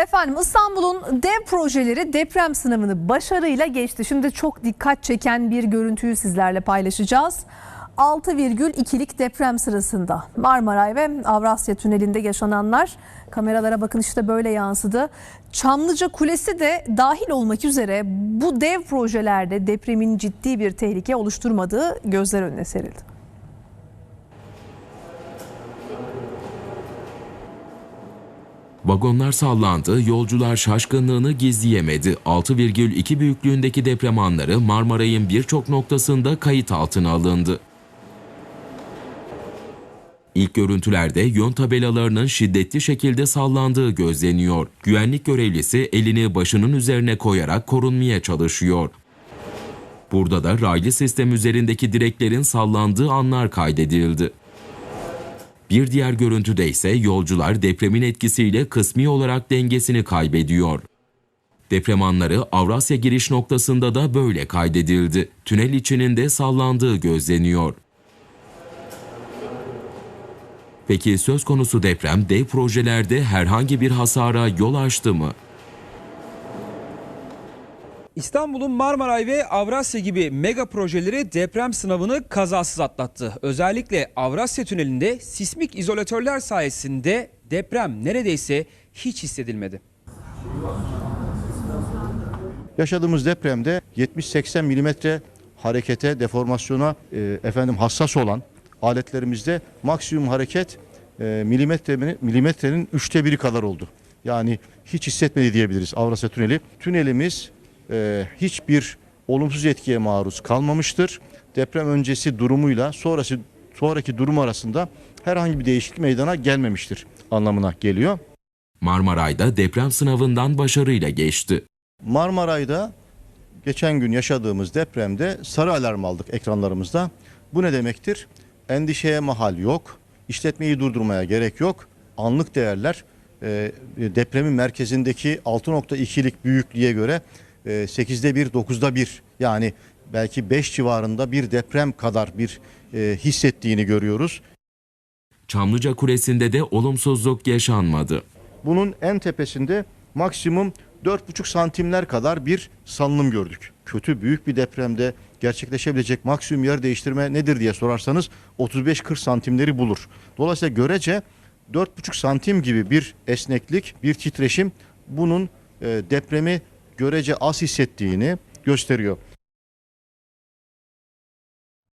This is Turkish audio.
Efendim İstanbul'un dev projeleri deprem sınavını başarıyla geçti. Şimdi çok dikkat çeken bir görüntüyü sizlerle paylaşacağız. 6,2'lik deprem sırasında Marmaray ve Avrasya Tüneli'nde yaşananlar kameralara bakın işte böyle yansıdı. Çamlıca Kulesi de dahil olmak üzere bu dev projelerde depremin ciddi bir tehlike oluşturmadığı gözler önüne serildi. Vagonlar sallandı, yolcular şaşkınlığını gizleyemedi. 6,2 büyüklüğündeki deprem anları Marmaray'ın birçok noktasında kayıt altına alındı. İlk görüntülerde yön tabelalarının şiddetli şekilde sallandığı gözleniyor. Güvenlik görevlisi elini başının üzerine koyarak korunmaya çalışıyor. Burada da raylı sistem üzerindeki direklerin sallandığı anlar kaydedildi. Bir diğer görüntüde ise yolcular depremin etkisiyle kısmi olarak dengesini kaybediyor. Deprem anları Avrasya giriş noktasında da böyle kaydedildi. Tünel içinin de sallandığı gözleniyor. Peki söz konusu deprem dev projelerde herhangi bir hasara yol açtı mı? İstanbul'un Marmaray ve Avrasya gibi mega projeleri deprem sınavını kazasız atlattı. Özellikle Avrasya Tüneli'nde sismik izolatörler sayesinde deprem neredeyse hiç hissedilmedi. Yaşadığımız depremde 70-80 milimetre harekete, deformasyona e, efendim hassas olan aletlerimizde maksimum hareket e, milimetrenin, milimetrenin üçte biri kadar oldu. Yani hiç hissetmedi diyebiliriz Avrasya Tüneli. Tünelimiz e, hiçbir olumsuz etkiye maruz kalmamıştır. Deprem öncesi durumuyla sonrası sonraki durum arasında herhangi bir değişiklik meydana gelmemiştir anlamına geliyor. Marmaray'da deprem sınavından başarıyla geçti. Marmaray'da geçen gün yaşadığımız depremde sarı alarm aldık ekranlarımızda. Bu ne demektir? Endişeye mahal yok. İşletmeyi durdurmaya gerek yok. Anlık değerler e, depremin merkezindeki 6.2'lik büyüklüğe göre 8'de 1, 9'da 1 yani belki 5 civarında bir deprem kadar bir e, hissettiğini görüyoruz. Çamlıca Kulesi'nde de olumsuzluk yaşanmadı. Bunun en tepesinde maksimum 4,5 santimler kadar bir salınım gördük. Kötü büyük bir depremde gerçekleşebilecek maksimum yer değiştirme nedir diye sorarsanız 35-40 santimleri bulur. Dolayısıyla görece 4,5 santim gibi bir esneklik, bir titreşim bunun e, depremi görece az hissettiğini gösteriyor.